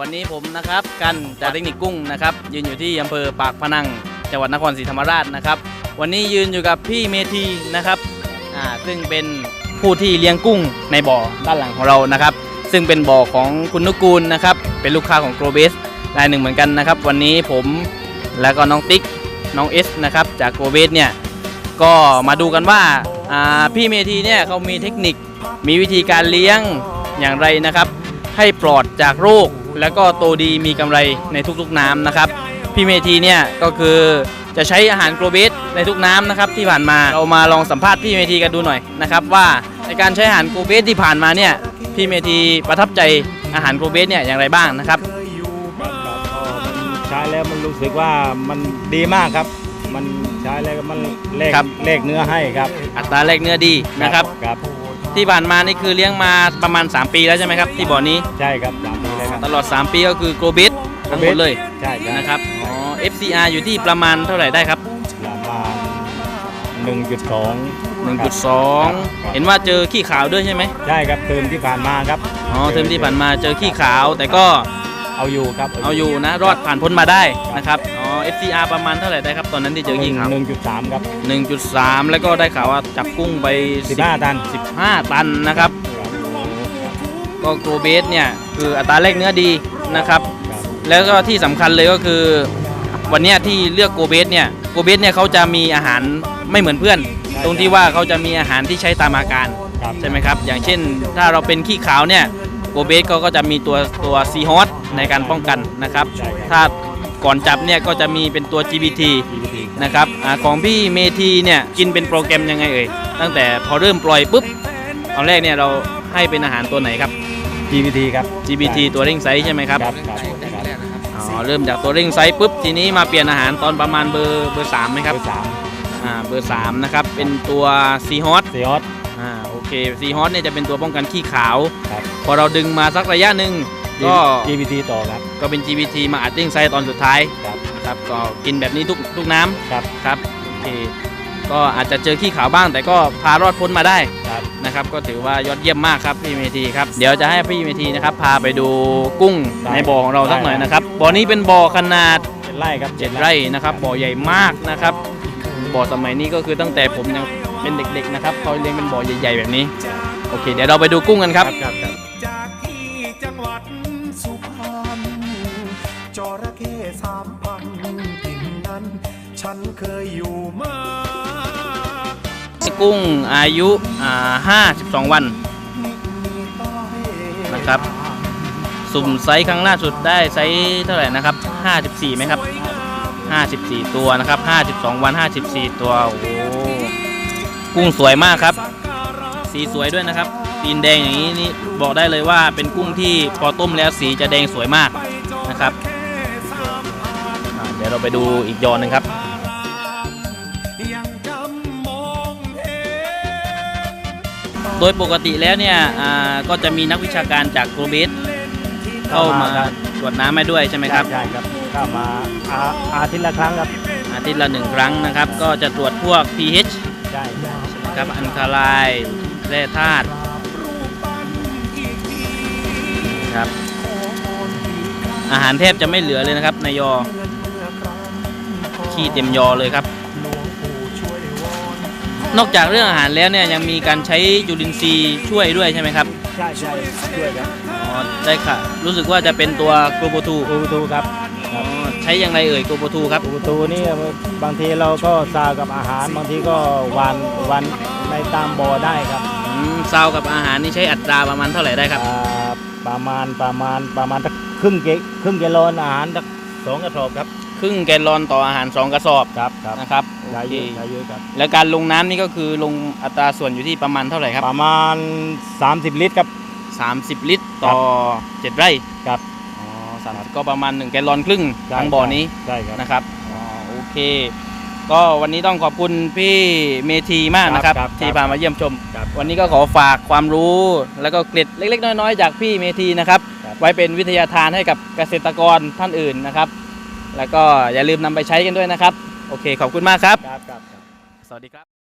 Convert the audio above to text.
วันนี้ผมนะครับกันจากเทคนิคกุ้งนะครับยืนอยู่ที่อำเภอปากพนัง จังหวัดนครศรีธรรมราชนะครับ วันนี้ยืนอยู่กับพี่เมธีนะครับอ่าซึ่งเป็นผู้ที่เลี้ยงกุ้งในบ่อด้านหลังของเรานะครับ ซึ่งเป็นบ่อของคุณนุกูลนะครับ เป็นลูกค้าของโกลเบสรายหนึ่งเหมือนกันนะครับ วันนี้ผมแล้วก็น้องติ๊กน้องเอสนะครับจากโกลเบสเนี่ยก็มาดูกันว่าอ่าพี่เมธีเนี่ยเขามีเทคนิคมีวิธีการเลี้ยงอย่างไรนะครับ ให้ปลอดจากโรค แล้วก็โตดีมีกำไรในทุกๆน้ำนะครับพี่เมธีเนี่ยก็คือจะใช้อาหารโกลเบสในทุกน้ำนะครับที่ผ่านมาเรามาลองสัมภาษณ์พี่เมธีกันดูหน่อยนะครับว่าในการใช้อาหารโกลเบสที่ผ่านมาเนี่ยพี่เมธีประทับใจอาหารโกลเบสเนี่ยอย่างไรบ้างนะครับใช้แล้วมันรู้สึกว่ามันดีมากครับ มันใช้แล้วมันเลขครับเลขเนื้อให้ครับ อัตราแลกเนื้อดีนะครับครับ ที่ผ่านมานี่คือเลี้ยงมาประมาณ 3 ปีแล้วใช่ไหมครับ ที่บ่อนี้ใช่ครับสามปีเลยครับตลอด 3 ปีก็คือโกลเบสทั้งหมดเลยใช่ใช่นะครับอ๋อ FCR อยู่ที่ประมาณเท่าไหร่ได้ครับประมาณหนึ่งจุดสอง1.2 เห็นว่าเจอขี้ขาวด้วยใช่ไหมใช่ครับเติมที่ผ่านมาครับอ๋อเทอมที่ผ่านมาเจอขี้ขาวแต่ก็เอาอยู่ครับเอาอยู่นะรอดผ่านพ้นมาได้นะครับอ๋อ FCR ประมาณเท่าไหร่ได้ครับตอนนั้นที่เจอขี้ขาวหนึ่งจุดสามครับ 1.3 แล้วก็ได้ข่าวว่าจับกุ้งไปสิบห้าตัน 15 ตันนะครับก็โกลเบสเนี่ย คืออัตราแลกเนื้อดีนะครับครับแล้วก็ที่สำคัญเลยก็คือ วันเนี้ยที่เลือกโกเบสเนี่ยโกเบสเนี่ยเขาจะมีอาหารไม่เหมือนเพื่อน ตรงที่ว่าเขาจะมีอาหารที่ใช้ตามอาการครับใช่ไหมครับ อย่างเช่น ถ้าเราเป็นขี้ขาวเนี่ยโกเบสเขาก็จะมีตัวตัวซีฮอสในการป้องกันนะครับใช่ครับ ถ้าก่อนจับเนี่ยก็จะมีเป็นตัว GBT นะครับอาของพี่เมทีเนี่ยกินเป็นโปรแกรมยังไงเอ่ยตั้งแต่พอเริ่มปล่อยปุ๊บตอนแรกเนี่ยเราให้เป็นอาหารตัวไหนครับ GBT ครับ GBT ตัวเร่งไซส์ใช่ไหมครับ ครับครับครับอ๋อ เริ่มจากตัวเร่งไซส์ปุ๊บ ทีนี้มาเปลี่ยนอาหารตอนประมาณเบอร์เบอร์สามไหมครับ เบอร์สามอ่า เบอร์สามนะครับ เป็นตัวซีฮอสซีออสอ่า โอเคซีฮอสเนี่ยจะเป็นตัวป้องกันขี้ขาว ครับ พอเราดึงมาสักระยะหนึ่งก็ GBT ต่อครับ ก็เป็น GBT มาอัดเร่งไซส์ตอนสุดท้าย ครับนะครับ ก็กินแบบนี้ทุกทุกน้ำครับ ครับ โอเค ก็อาจจะเจอขี้ขาวบ้าง แต่ก็พารอดพ้นมาได้ครับนะครับ ก็ถือว่ายอดเยี่ยมมากครับพี่เมทีครับเดี๋ยวจะให้พี่เมทีนะครับพาไปดูกุ้งได้ในบ่อของเราสักหน่อยได้นะครับบ่อนี้เป็นบ่อขนาดเจ็ดไร่ครับเจ็ดไร่นะครับบ่อใหญ่มากนะครับบ่อสมัยนี้ก็คือตั้งแต่ผมยังเป็นเด็กๆนะครับเขาเลี้ยงเป็นบ่อใหญ่ๆแบบนี้โอเค เดี๋ยวเราไปดูกุ้งกันครับครับครับจากที่จังหวัดสุพรรณจระเข้สามพันกินนั้น ฉันเคยอยู่มา กุ้งอายุอ่า52 วันนะครับสุ่มไซส์ครั้งล่าสุดได้ไซส์เท่าไหร่นะครับ 54ไหมครับ 54 ตัวนะครับ 52 วัน 54 ตัวโอ้กุ้งสวยมากครับ สีสวยด้วยนะครับตีนแดงอย่างนี้นี่บอกได้เลยว่าเป็นกุ้งที่พอต้มแล้วสีจะแดงสวยมากนะครับ เดี๋ยวเราไปดูอีกยอหนึงครับ โดยปกติแล้วเนี่ยอ่าก็จะมีนักวิชาการจากโกลเบสเข้ามาตรวจน้ำให้ด้วยใช่ไหมครับใช่ครับเข้ามาอาอาทิตย์ละครั้งครับอาทิตย์ละหนึ่งครั้งนะครับ ก็จะตรวจพวก pH ใช่ใช่นะครับอันคาไลน์แร่ธาตุครับอาหารแทบจะไม่เหลือเลยนะครับในยอขี้เต็มยอเลยครับ นอกจากเรื่องอาหารแล้วเนี่ยยังมีการใช้จุลินทรีย์ช่วยด้วยใช่ไหมครับใช่ใช่ช่วยครับอ๋อได้ค่ะ รู้สึกว่าจะเป็นตัวโกโบทูอูตูครับอ๋อใช้อย่างไรเอ่ยโกโบทูครับอูตูนี่บางทีเราก็ซากับอาหารบางทีก็หวานหวันในตามบ่อได้ครับอืมซาวกับอาหารนี่ใช้อัตราประมาณเท่าไหร่ได้ครับอ่าประมาณประมาณประมาณสักครึ่งเกครึ่งเกลอนอาหารสักสองกระสอบครับ ครึ่งแกลลอนต่ออาหาร 2 กระสอบครับครับนะครับใช้โอเคเยอะใช้เยอะครับ แล้วการลงน้ำนี่ก็คือลงอัตราส่วนอยู่ที่ประมาณเท่าไหร่ครับ ประมาณ 30 ลิตรครับ 30 ลิตรต่อ 7 ไร่ครับอ๋อสามสิบก็ประมาณ 1 แกลลอนครึ่งทั้งบ่อนี้ใช่ครับนะครับอ๋อโอเค ก็วันนี้ต้องขอบคุณพี่เมธีมากนะครับครับที่พามาเยี่ยมชมครับวันนี้ก็ขอฝากความรู้ แล้วก็เกร็ดเล็ก ๆ น้อยๆจากพี่เมธีนะครับครับไว้เป็นวิทยาทานให้กับเกษตรกรท่านอื่นนะครับ แล้วก็อย่าลืมนำไปใช้กันด้วยนะครับ โอเค ขอบคุณมากครับ ครับครับครับสวัสดีครับ